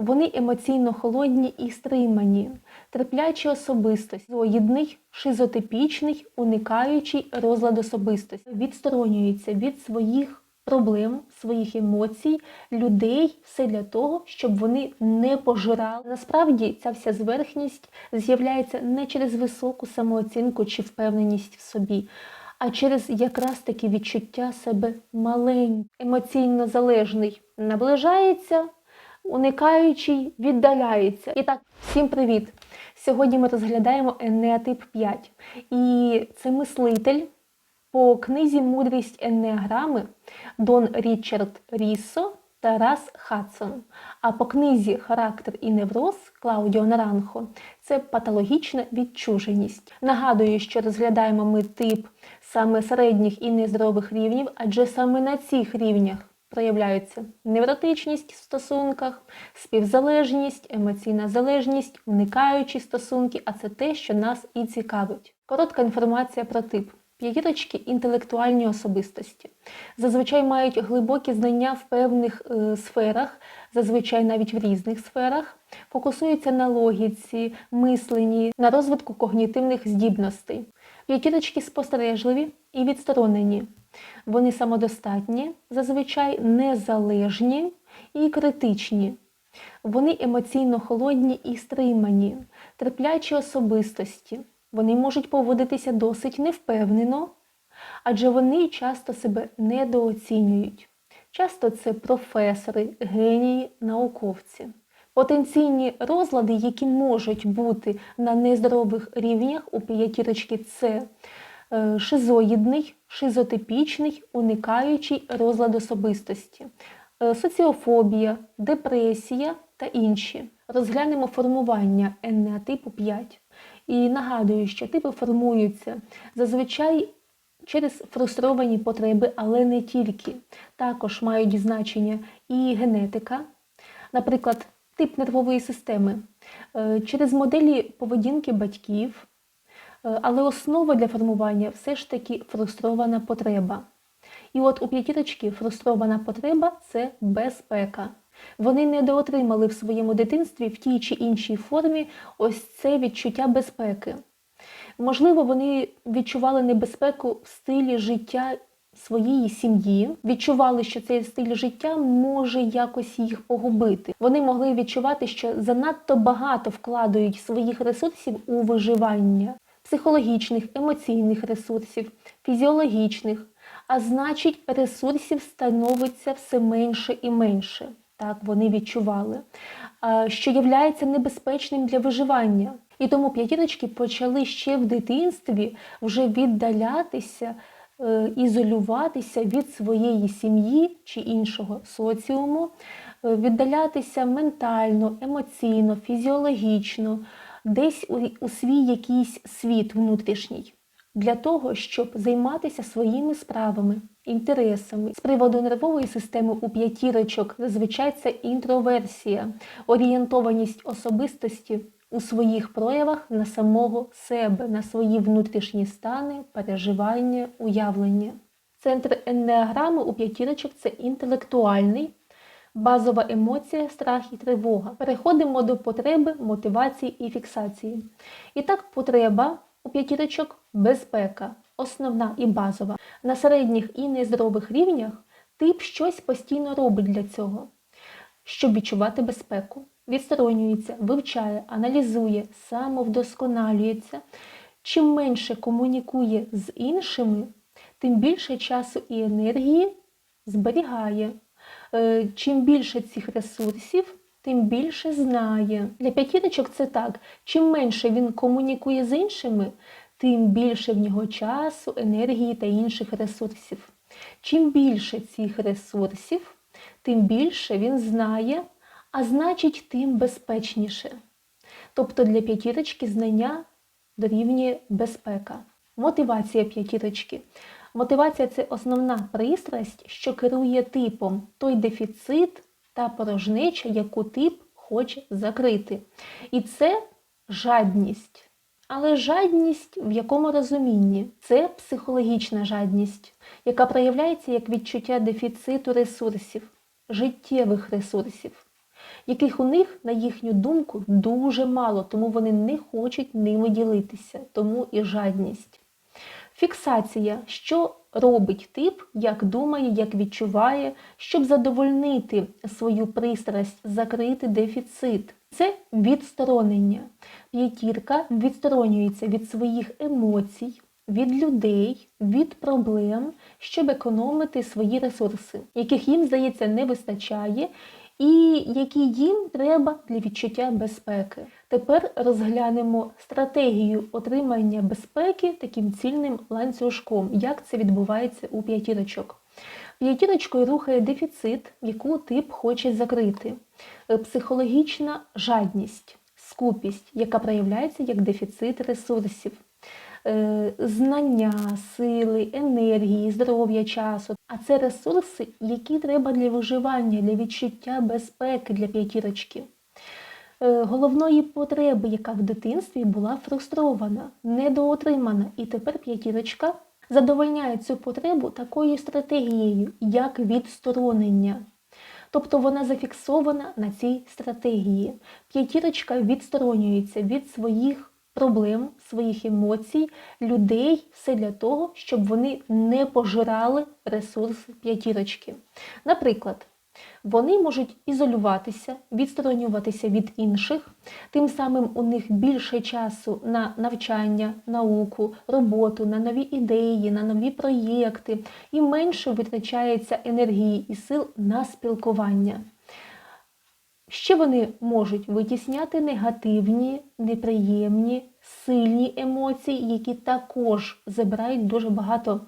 Вони емоційно холодні і стримані, терплячі особистості, зоїдний, шизотипічний, уникаючий розлад особистості, відсторонюються від своїх проблем, своїх емоцій, людей, все для того, щоб вони не пожирали. Насправді ця вся зверхність з'являється не через високу самооцінку чи впевненість в собі. А через якраз таки відчуття себе маленьким, емоційно залежний. Наближається, уникаючий віддаляється. І так, всім привіт! Сьогодні ми розглядаємо Енеатип 5. І це мислитель по книзі Мудрість Енеаграми Дон Річард Ріссо та Рас Хадсон. А по книзі Характер і невроз Клаудіо Наранхо це патологічна відчуженість. Нагадую, що розглядаємо ми тип саме середніх і нездорових рівнів, адже саме на цих рівнях проявляються невротичність в стосунках, співзалежність, емоційна залежність, уникаючі стосунки, а це те, що нас і цікавить. Коротка інформація про тип. П'ятірочки інтелектуальні особистості. Зазвичай мають глибокі знання в певних е, сферах, зазвичай навіть в різних сферах, фокусуються на логіці, мисленні, на розвитку когнітивних здібностей. П'ятірочки спостережливі і відсторонені. Вони самодостатні, зазвичай незалежні і критичні. Вони емоційно холодні і стримані, терплячі особистості. Вони можуть поводитися досить невпевнено, адже вони часто себе недооцінюють. Часто це професори, генії, науковці. Потенційні розлади, які можуть бути на нездорових рівнях у п'ятірочки, це шизоїдний, шизотипічний, уникаючий розлад особистості, е, соціофобія, депресія та інші. Розглянемо формування енеатипу 5. І нагадую, що типи формуються зазвичай через фрустровані потреби, але не тільки. Також мають значення і генетика, наприклад, тип нервової системи, е, через моделі поведінки батьків, але основа для формування все ж таки фрустрована потреба. І от у п'ятірочки фрустрована потреба це безпека. Вони недоотримали в своєму дитинстві в тій чи іншій формі ось це відчуття безпеки. Можливо, вони відчували небезпеку в стилі життя своєї сім'ї, відчували, що цей стиль життя може якось їх погубити. Вони могли відчувати, що занадто багато вкладають своїх ресурсів у виживання, психологічних, емоційних ресурсів, фізіологічних, а значить, ресурсів становиться все менше і менше. Так, вони відчували, що являється небезпечним для виживання. І тому п'ятірочки почали ще в дитинстві вже віддалятися, е, ізолюватися від своєї сім'ї чи іншого соціуму, е, віддалятися ментально, емоційно, фізіологічно, десь у свій якийсь світ внутрішній. Для того, щоб займатися своїми справами, інтересами. З приводу нервової системи у п'ятірочок зазвичай це інтроверсія, орієнтованість особистості у своїх проявах на самого себе, на свої внутрішні стани, переживання, уявлення. Центр енеаграми у п'ятірочок це інтелектуальний, базова емоція, страх і тривога. Переходимо до потреби, мотивації і фіксації. І так, потреба у п'ятірочок безпека, основна і базова. На середніх і нездорових рівнях тип щось постійно робить для цього, щоб відчувати безпеку відсторонюється, вивчає, аналізує, самовдосконалюється. Чим менше комунікує з іншими, тим більше часу і енергії зберігає. Е, чим більше цих ресурсів, тим більше знає. Для п'ятірочок це так. Чим менше він комунікує з іншими, тим більше в нього часу, енергії та інших ресурсів. Чим більше цих ресурсів, тим більше він знає а значить, тим безпечніше. Тобто для п'ятірочки знання дорівнює безпека. Мотивація п'ятірочки. Мотивація це основна пристрасть, що керує типом, той дефіцит та порожнеча, яку тип хоче закрити. І це жадність. Але жадність в якому розумінні? Це психологічна жадність, яка проявляється як відчуття дефіциту ресурсів, життєвих ресурсів. яких у них, на їхню думку, дуже мало, тому вони не хочуть ними ділитися, тому і жадність. Фіксація, що робить тип, як думає, як відчуває, щоб задовольнити свою пристрасть, закрити дефіцит. Це відсторонення. П'ятірка відсторонюється від своїх емоцій, від людей, від проблем, щоб економити свої ресурси, яких їм, здається, не вистачає, і які їм треба для відчуття безпеки. Тепер розглянемо стратегію отримання безпеки таким цільним ланцюжком, як це відбувається у п'ятірочок. П'ятірочкою рухає дефіцит, яку тип хоче закрити, Е, психологічна жадність, скупість, яка проявляється як дефіцит ресурсів. Е, Знання, сили, енергії, здоров'я часу. А це ресурси, які треба для виживання, для відчуття безпеки для п'ятірочки. Е, Головної потреби, яка в дитинстві була фрустрована, недоотримана, і тепер п'ятірочка задовольняє цю потребу такою стратегією, як відсторонення. Тобто вона зафіксована на цій стратегії. П'ятірочка відсторонюється від своїх проблем, своїх емоцій, людей, все для того, щоб вони не пожирали ресурси п'ятірочки. Наприклад, вони можуть ізолюватися, відсторонюватися від інших, тим самим у них більше часу на навчання, науку, роботу, на нові ідеї, на нові проєкти, і менше витрачається енергії і сил на спілкування. Ще вони можуть витісняти негативні, неприємні, сильні емоції, які також забирають дуже багато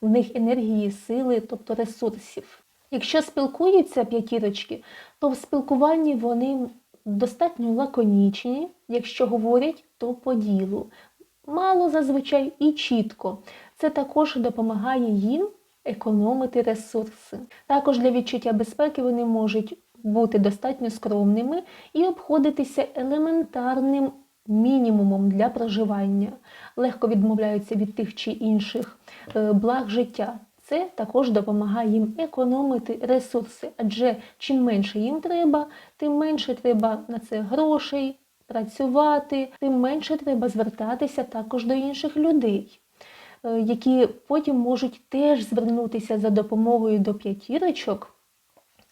у них енергії, сили, тобто ресурсів. Якщо спілкуються п'ятірочки, то в спілкуванні вони достатньо лаконічні, якщо говорять, то по ділу. Мало зазвичай і чітко. Це також допомагає їм економити ресурси. Також для відчуття безпеки вони можуть бути достатньо скромними і обходитися елементарним мінімумом для проживання, легко відмовляються від тих чи інших е, благ життя. Це також допомагає їм економити ресурси, адже чим менше їм треба, тим менше треба на це грошей, працювати, тим менше треба звертатися також до інших людей, е, які потім можуть теж звернутися за допомогою до п'ятірочок.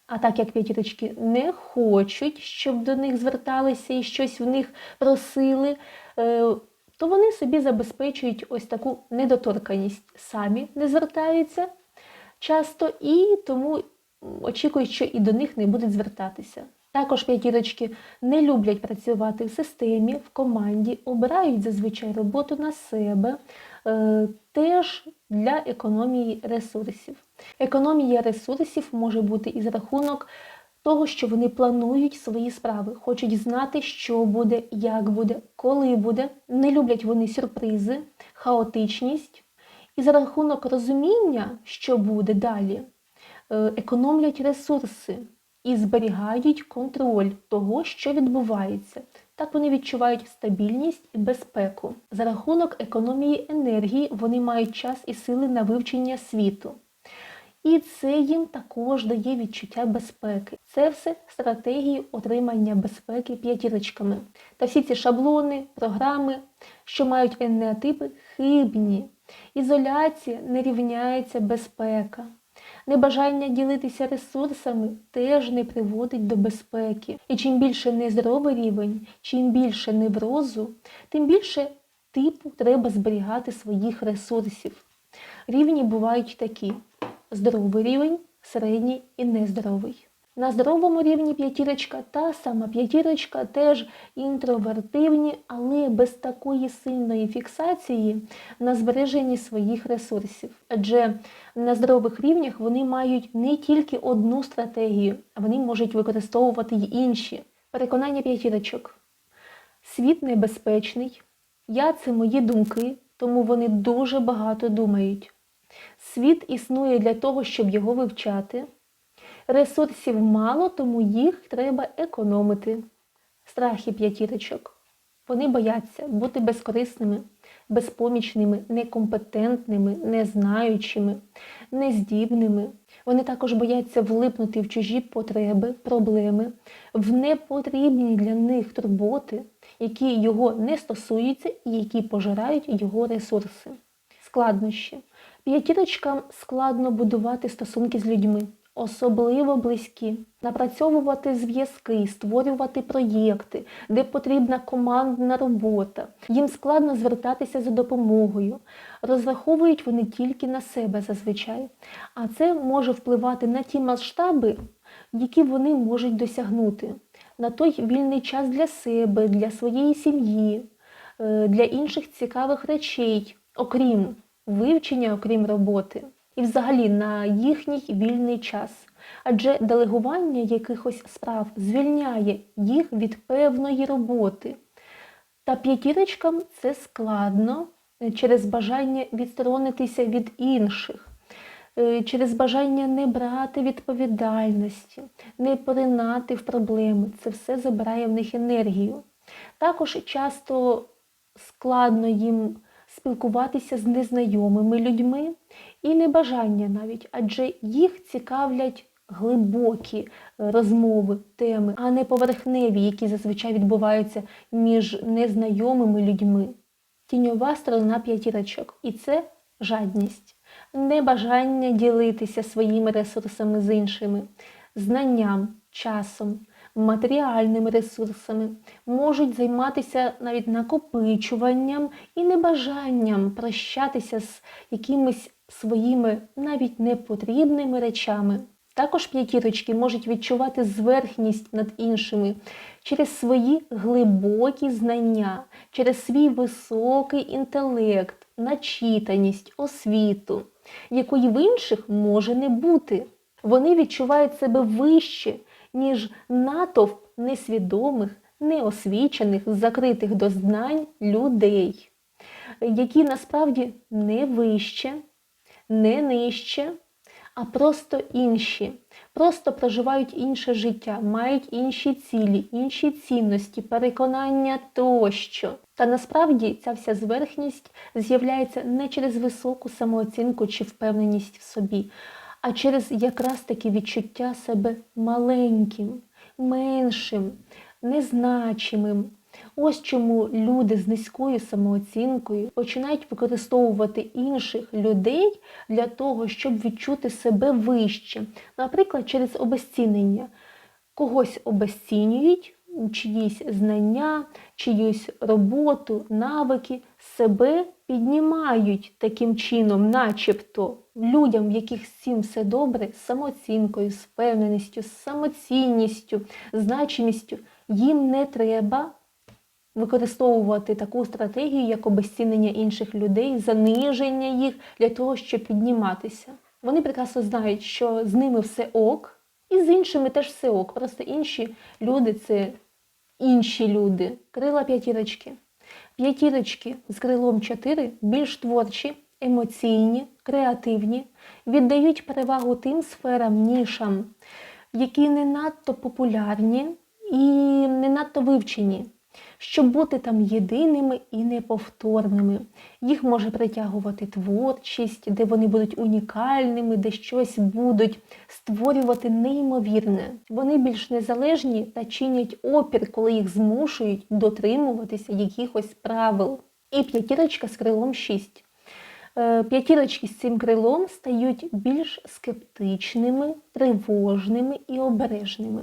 А так як п'ятірочки не хочуть, щоб до них зверталися і щось в них просили, е, то вони собі забезпечують ось таку недоторканість. Самі не звертаються часто і тому очікують, що і до них не будуть звертатися. Також п'ятірочки не люблять працювати в системі, в команді, обирають зазвичай роботу на себе, е, теж для економії ресурсів. Економія ресурсів може бути і за рахунок того, що вони планують свої справи, хочуть знати, що буде, як буде, коли буде. Не люблять вони сюрпризи, хаотичність. І за рахунок розуміння, що буде далі, е, економлять ресурси і зберігають контроль того, що відбувається. Так вони відчувають стабільність і безпеку. За рахунок економії енергії вони мають час і сили на вивчення світу. І це їм також дає відчуття безпеки. Це все стратегії отримання безпеки п'ятірочками. Та всі ці шаблони, програми, що мають енеотипи, хибні. Ізоляція не рівняється безпека. Небажання ділитися ресурсами теж не приводить до безпеки. І чим більше нездоровий рівень, чим більше неврозу, тим більше типу треба зберігати своїх ресурсів. Рівні бувають такі: здоровий рівень, середній і нездоровий. На здоровому рівні п'ятірочка та сама п'ятірочка теж інтровертивні, але без такої сильної фіксації на збереженні своїх ресурсів. Адже на здорових рівнях вони мають не тільки одну стратегію, а вони можуть використовувати й інші. Переконання п'ятірочок. Світ небезпечний. Я це мої думки, тому вони дуже багато думають. Світ існує для того, щоб його вивчати. Ресурсів мало, тому їх треба економити. Страхи п'ятірочок. Вони бояться бути безкорисними, безпомічними, некомпетентними, незнаючими, нездібними. Вони також бояться влипнути в чужі потреби, проблеми, в непотрібні для них турботи, які його не стосуються і які пожирають його ресурси. Складнощі. П'ятірочкам складно будувати стосунки з людьми, особливо близькі, напрацьовувати зв'язки, створювати проєкти, де потрібна командна робота. Їм складно звертатися за допомогою. Розраховують вони тільки на себе зазвичай, а це може впливати на ті масштаби, які вони можуть досягнути, на той вільний час для себе, для своєї сім'ї, е, для інших цікавих речей, окрім вивчення, окрім роботи, і взагалі на їхній вільний час. Адже делегування якихось справ звільняє їх від певної роботи. Та п'ятірочкам це складно е, через бажання відсторонитися від інших, е, через бажання не брати відповідальності, не поринати в проблеми. Це все забирає в них енергію. Також часто складно їм спілкуватися з незнайомими людьми і небажання навіть, адже їх цікавлять глибокі е, розмови, теми, а не поверхневі, які зазвичай відбуваються між незнайомими людьми. Тіньова сторона п'ятірочок, і це жадність, небажання ділитися своїми ресурсами з іншими, знанням, часом, матеріальними ресурсами, можуть займатися навіть накопичуванням і небажанням прощатися з якимись своїми навіть непотрібними речами. Також п'ятірочки можуть відчувати зверхність над іншими через свої глибокі знання, через свій високий інтелект, начитаність, освіту, якої в інших може не бути. Вони відчувають себе вище, ніж натовп несвідомих, неосвічених, закритих до знань людей, які насправді не вище, не нижче, а просто інші, просто проживають інше життя, мають інші цілі, інші цінності, переконання тощо. Та насправді ця вся зверхність з'являється не через високу самооцінку чи впевненість в собі, а через якраз таки відчуття себе маленьким, меншим, незначимим. Ось чому люди з низькою самооцінкою починають використовувати інших людей для того, щоб відчути себе вище, наприклад, через обезцінення. Когось обезцінюють, чиїсь знання, чиюсь роботу, навики, себе піднімають таким чином, начебто людям, в яких цим все добре, з самооцінкою, з впевненістю, з самоцінністю, значимістю, їм не треба використовувати таку стратегію, як обезцінення інших людей, заниження їх для того, щоб підніматися. Вони прекрасно знають, що з ними все ок, і з іншими теж все ок. Просто інші люди це інші люди. Крила п'ятірочки. П'ятірочки з крилом 4 більш творчі, емоційні, креативні, віддають перевагу тим сферам, нішам, які не надто популярні і не надто вивчені щоб бути там єдиними і неповторними. Їх може притягувати творчість, де вони будуть унікальними, де щось будуть створювати неймовірне. Вони більш незалежні та чинять опір, коли їх змушують дотримуватися якихось правил. І п'ятірочка з крилом 6. Е, п'ятірочки з цим крилом стають більш скептичними, тривожними і обережними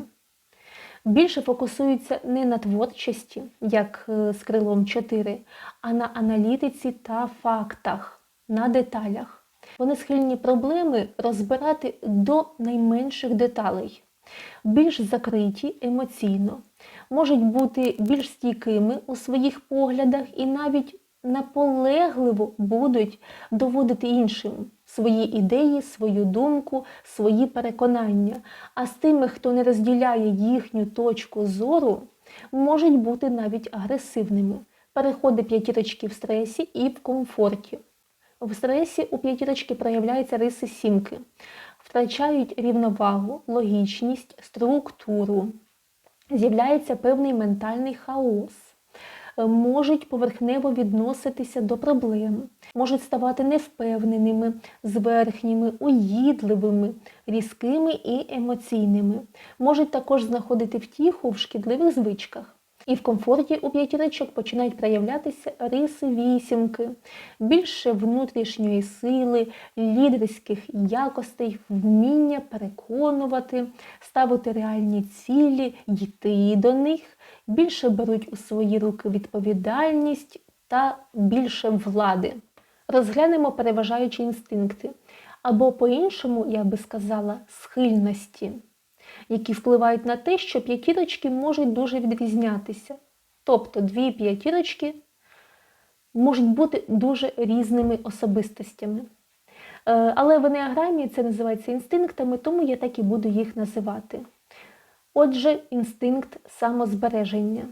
більше фокусуються не на творчості, як е, з крилом 4, а на аналітиці та фактах, на деталях. Вони схильні проблеми розбирати до найменших деталей, більш закриті емоційно, можуть бути більш стійкими у своїх поглядах і навіть наполегливо будуть доводити іншим свої ідеї, свою думку, свої переконання. А з тими, хто не розділяє їхню точку зору, можуть бути навіть агресивними. Переходи п'ятірочки в стресі і в комфорті. В стресі у п'ятірочки проявляються риси сімки, втрачають рівновагу, логічність, структуру. З'являється певний ментальний хаос. Можуть поверхнево відноситися до проблем, можуть ставати невпевненими, зверхніми, уїдливими, різкими і емоційними, можуть також знаходити втіху в шкідливих звичках. І в комфорті у п'ятірочок починають проявлятися риси вісімки, більше внутрішньої сили, лідерських якостей, вміння переконувати, ставити реальні цілі, йти до них, більше беруть у свої руки відповідальність та більше влади. Розглянемо переважаючі інстинкти, або по-іншому, я би сказала, схильності які впливають на те, що п'ятірочки можуть дуже відрізнятися. Тобто дві п'ятірочки можуть бути дуже різними особистостями. Е, але в енеаграмі це називається інстинктами, тому я так і буду їх називати. Отже, інстинкт самозбереження.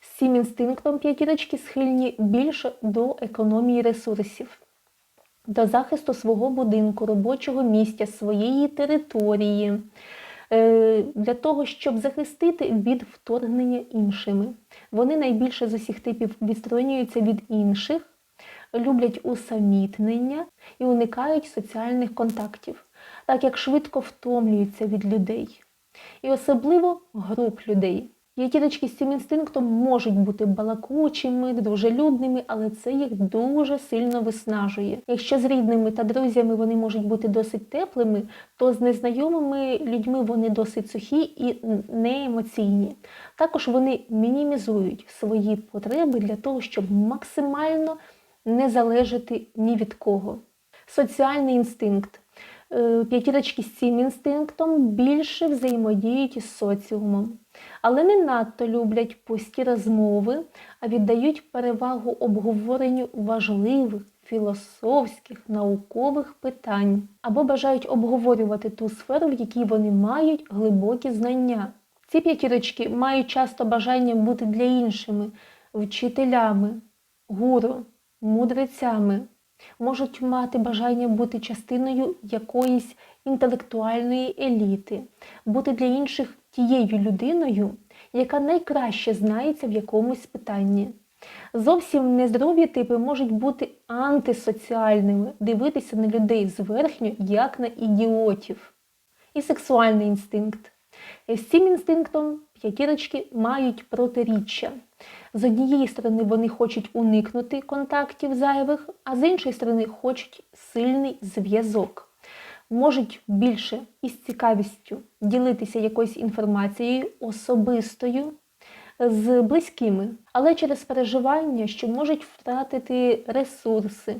З цим інстинктом п'ятірочки схильні більше до економії ресурсів, до захисту свого будинку, робочого місця, своєї території. Е, для того, щоб захистити від вторгнення іншими. Вони найбільше з усіх типів відсторонюються від інших, люблять усамітнення і уникають соціальних контактів, так як швидко втомлюються від людей. І особливо груп людей. П'ятірочки з цим інстинктом можуть бути балакучими, дружелюбними, але це їх дуже сильно виснажує. Якщо з рідними та друзями вони можуть бути досить теплими, то з незнайомими людьми вони досить сухі і неемоційні. Також вони мінімізують свої потреби для того, щоб максимально не залежати ні від кого. Соціальний інстинкт. Е, п'ятірочки з цим інстинктом більше взаємодіють із соціумом, але не надто люблять пусті розмови, а віддають перевагу обговоренню важливих, філософських, наукових питань або бажають обговорювати ту сферу, в якій вони мають глибокі знання. Ці п'ятірочки мають часто бажання бути для іншими вчителями, гуру, мудрецями можуть мати бажання бути частиною якоїсь інтелектуальної еліти, бути для інших тією людиною, яка найкраще знається в якомусь питанні. Зовсім нездорові типи можуть бути антисоціальними, дивитися на людей зверхньо, як на ідіотів. І сексуальний інстинкт. З цим інстинктом п'ятірочки мають протиріччя. З однієї сторони, вони хочуть уникнути контактів зайвих, а з іншої сторони, хочуть сильний зв'язок. Можуть більше із цікавістю ділитися якоюсь інформацією особистою з близькими, але через переживання, що можуть втратити ресурси,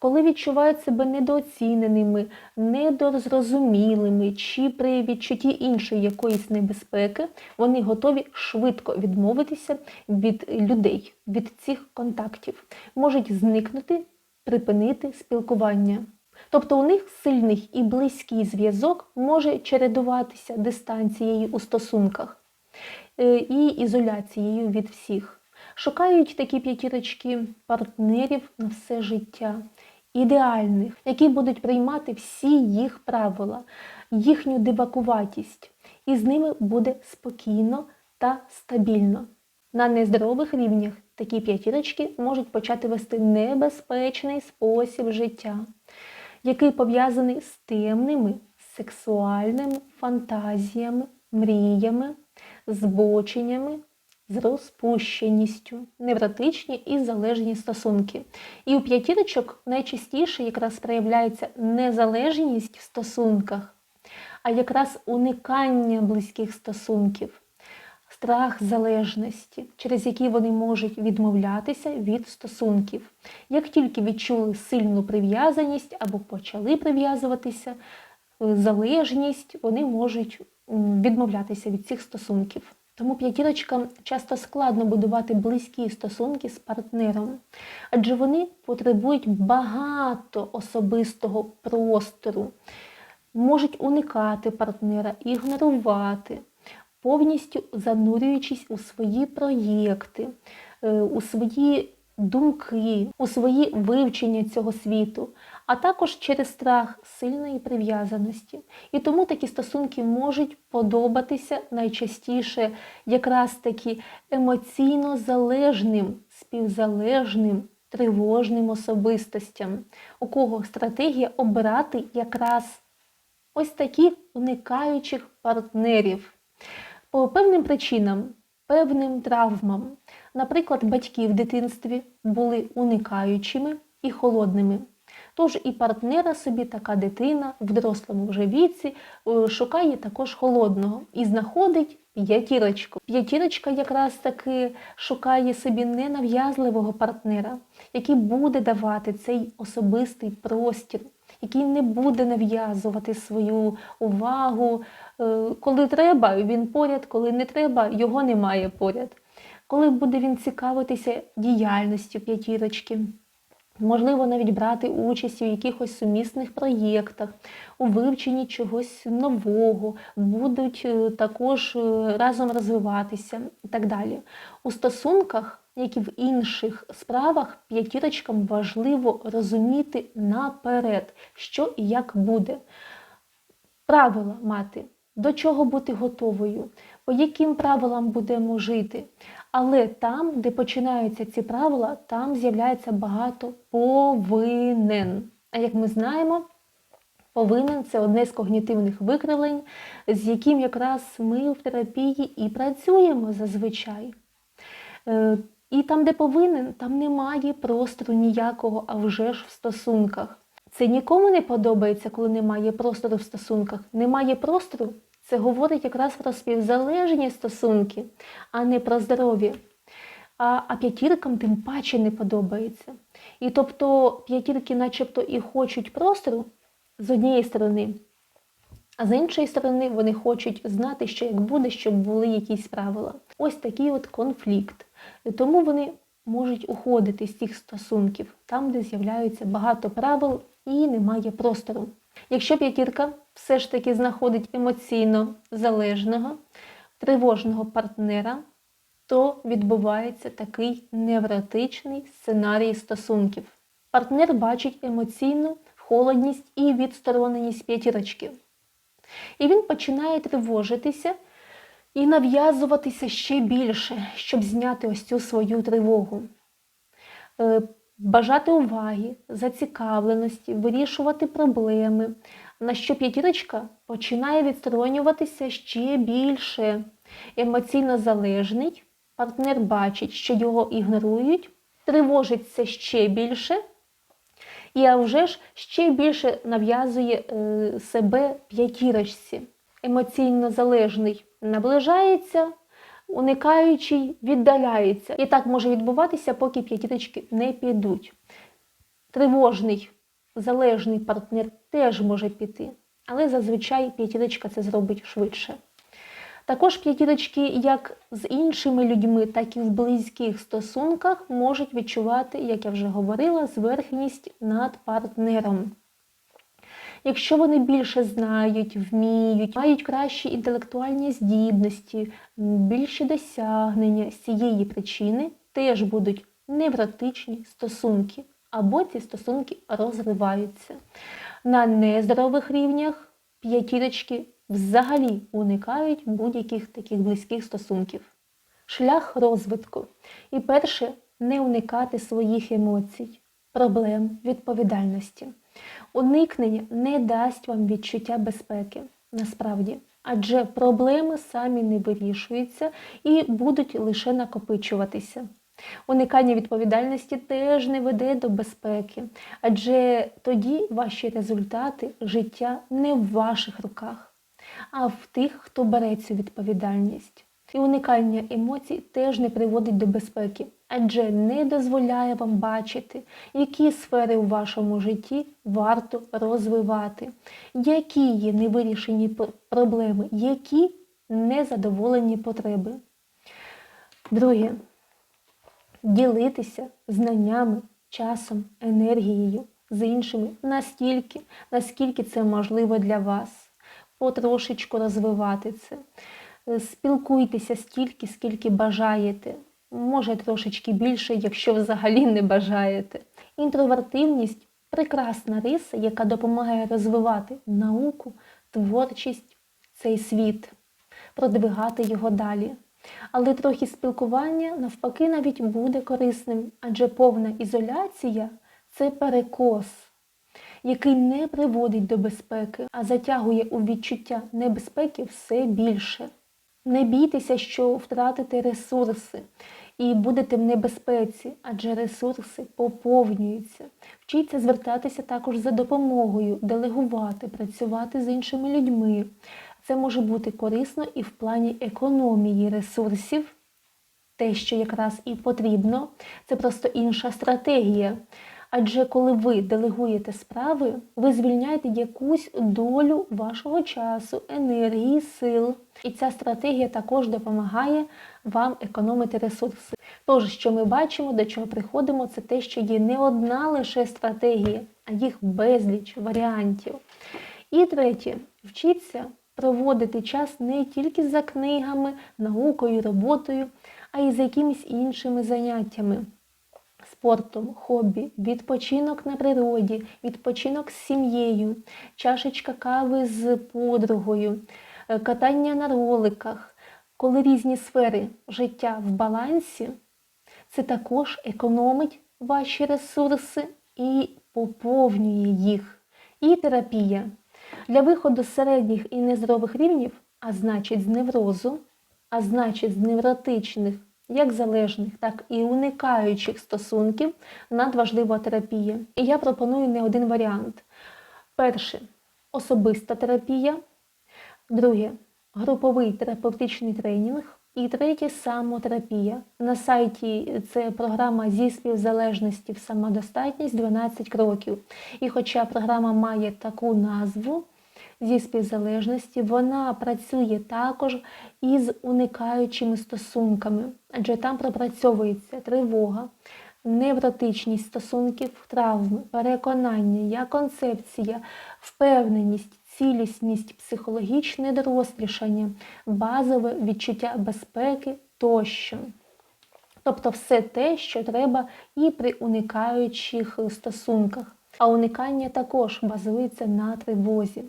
коли відчувають себе недооціненими, недозрозумілими чи при відчутті іншої якоїсь небезпеки, вони готові швидко відмовитися від людей, від цих контактів, можуть зникнути, припинити спілкування. Тобто у них сильний і близький зв'язок може чередуватися дистанцією у стосунках е, і ізоляцією від всіх. Шукають такі п'ятірочки партнерів на все життя, ідеальних, які будуть приймати всі їх правила, їхню дивакуватість, і з ними буде спокійно та стабільно. На нездорових рівнях такі п'ятірочки можуть почати вести небезпечний спосіб життя, який пов'язаний з темними сексуальними фантазіями, мріями, збоченнями з розпущеністю, невротичні і залежні стосунки. І у п'ятірочок найчастіше якраз проявляється незалежність в стосунках, а якраз уникання близьких стосунків, страх залежності, через які вони можуть відмовлятися від стосунків. Як тільки відчули сильну прив'язаність або почали прив'язуватися, залежність, вони можуть відмовлятися від цих стосунків. Тому п'ятірочкам часто складно будувати близькі стосунки з партнером, адже вони потребують багато особистого простору, можуть уникати партнера, ігнорувати, повністю занурюючись у свої проєкти, е, у свої думки, у свої вивчення цього світу, а також через страх сильної прив'язаності. І тому такі стосунки можуть подобатися найчастіше якраз таки емоційно залежним, співзалежним, тривожним особистостям, у кого стратегія обирати якраз ось таких уникаючих партнерів по певним причинам, певним травмам. Наприклад, батьки в дитинстві були уникаючими і холодними. Тож і партнера собі така дитина в дорослому вже віці е, шукає також холодного і знаходить п'ятірочку. П'ятірочка якраз таки шукає собі ненав'язливого партнера, який буде давати цей особистий простір, який не буде нав'язувати свою увагу. Е, Коли треба, він поряд, коли не треба, його немає поряд. Коли буде він цікавитися діяльністю п'ятірочки, можливо, навіть брати участь у якихось сумісних проєктах, у вивченні чогось нового, будуть е, також е, разом розвиватися і так далі. У стосунках, як і в інших справах, п'ятірочкам важливо розуміти наперед, що і як буде. Правила мати, до чого бути готовою, по яким правилам будемо жити. Але там, де починаються ці правила, там з'являється багато повинен. А як ми знаємо, повинен це одне з когнітивних викривлень, з яким якраз ми в терапії і працюємо зазвичай. Е, І там, де повинен, там немає простору ніякого, а вже ж в стосунках. Це нікому не подобається, коли немає простору в стосунках. Немає простору, це говорить якраз про співзалежні стосунки, а не про здоров'я. А, а п'ятіркам тим паче не подобається. І тобто п'ятірки начебто і хочуть простору з однієї сторони, а з іншої сторони вони хочуть знати, що як буде, щоб були якісь правила. Ось такий от конфлікт. Тому вони можуть уходити з цих стосунків, там, де з'являються багато правил і немає простору. Якщо п'ятірка все ж таки знаходить емоційно залежного, тривожного партнера, то відбувається такий невротичний сценарій стосунків. Партнер бачить емоційну холодність і відстороненість п'ятірочки. І він починає тривожитися і нав'язуватися ще більше, щоб зняти ось цю свою тривогу. Бажати уваги, зацікавленості, вирішувати проблеми, на що п'ятірочка починає відсторонюватися ще більше. Емоційно залежний, партнер бачить, що його ігнорують, тривожиться ще більше, і а вже ж ще більше нав'язує е, себе п'ятірочці. Емоційно залежний наближається, уникаючий віддаляється. І так може відбуватися, поки п'ятірочки не підуть. Тривожний, залежний партнер теж може піти, але зазвичай п'ятірочка це зробить швидше. Також п'ятірочки, як з іншими людьми, так і в близьких стосунках, можуть відчувати, як я вже говорила, зверхність над партнером. Якщо вони більше знають, вміють, мають кращі інтелектуальні здібності, більші досягнення з цієї причини теж будуть невротичні стосунки, або ці стосунки розвиваються. На нездорових рівнях п'ятірочки взагалі уникають будь-яких таких близьких стосунків. Шлях розвитку. І перше не уникати своїх емоцій, проблем, відповідальності. Уникнення не дасть вам відчуття безпеки насправді, адже проблеми самі не вирішуються і будуть лише накопичуватися. Уникання відповідальності теж не веде до безпеки, адже тоді ваші результати життя не в ваших руках, а в тих, хто бере цю відповідальність. І уникання емоцій теж не приводить до безпеки, адже не дозволяє вам бачити, які сфери у вашому житті варто розвивати, які є невирішені проблеми, які незадоволені потреби. Друге ділитися знаннями, часом, енергією з іншими настільки, наскільки це можливо для вас, потрошечку розвивати це. Спілкуйтеся стільки, скільки бажаєте. Може трошечки більше, якщо взагалі не бажаєте. Інтровертивність прекрасна риса, яка допомагає розвивати науку, творчість, цей світ, продвигати його далі. Але трохи спілкування навпаки навіть буде корисним, адже повна ізоляція це перекос, який не приводить до безпеки, а затягує у відчуття небезпеки все більше. Не бійтеся, що втратите ресурси і будете в небезпеці, адже ресурси поповнюються. Вчіться звертатися також за допомогою, делегувати, працювати з іншими людьми. Це може бути корисно і в плані економії ресурсів, те, що якраз і потрібно, це просто інша стратегія. Адже коли ви делегуєте справи, ви звільняєте якусь долю вашого часу, енергії, сил. І ця стратегія також допомагає вам економити ресурси. Тож, що ми бачимо, до чого приходимо, це те, що є не одна лише стратегія, а їх безліч варіантів. І третє, вчіться проводити час не тільки за книгами, наукою, роботою, а й за якимись іншими заняттями спортом, хобі, відпочинок на природі, відпочинок з сім'єю, чашечка кави з подругою, е, катання на роликах. Коли різні сфери життя в балансі, це також економить ваші ресурси і поповнює їх. І терапія для виходу з середніх і нездорових рівнів, а значить з неврозу, а значить з невротичних як залежних, так і уникаючих стосунків надважлива терапія. І я пропоную не один варіант. Перше особиста терапія, друге груповий терапевтичний тренінг. І третє самотерапія. На сайті це програма зі співзалежності в самодостатність 12 кроків. І хоча програма має таку назву, зі співзалежності, вона працює також із уникаючими стосунками, адже там пропрацьовується тривога, невротичність стосунків, травми, переконання, як концепція, впевненість. Цілісність, психологічне дорослішання, базове відчуття безпеки тощо. Тобто все те, що треба і при уникаючих стосунках. А уникання також базується на тривозі.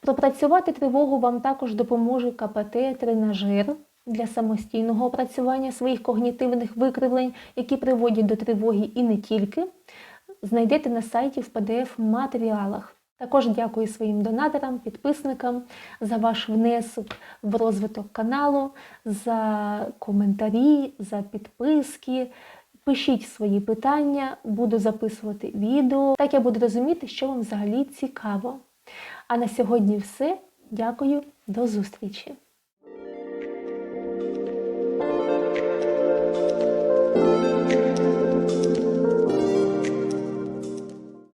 Пропрацювати тривогу вам також допоможе КПТ-тренажер для самостійного опрацювання своїх когнітивних викривлень, які приводять до тривоги і не тільки. Знайдете на сайті в PDF-матеріалах. Також дякую своїм донаторам, підписникам за ваш внесок в розвиток каналу, за коментарі, за підписки. Пишіть свої питання, буду записувати відео. Так я буду розуміти, що вам взагалі цікаво. А на сьогодні все. Дякую, до зустрічі!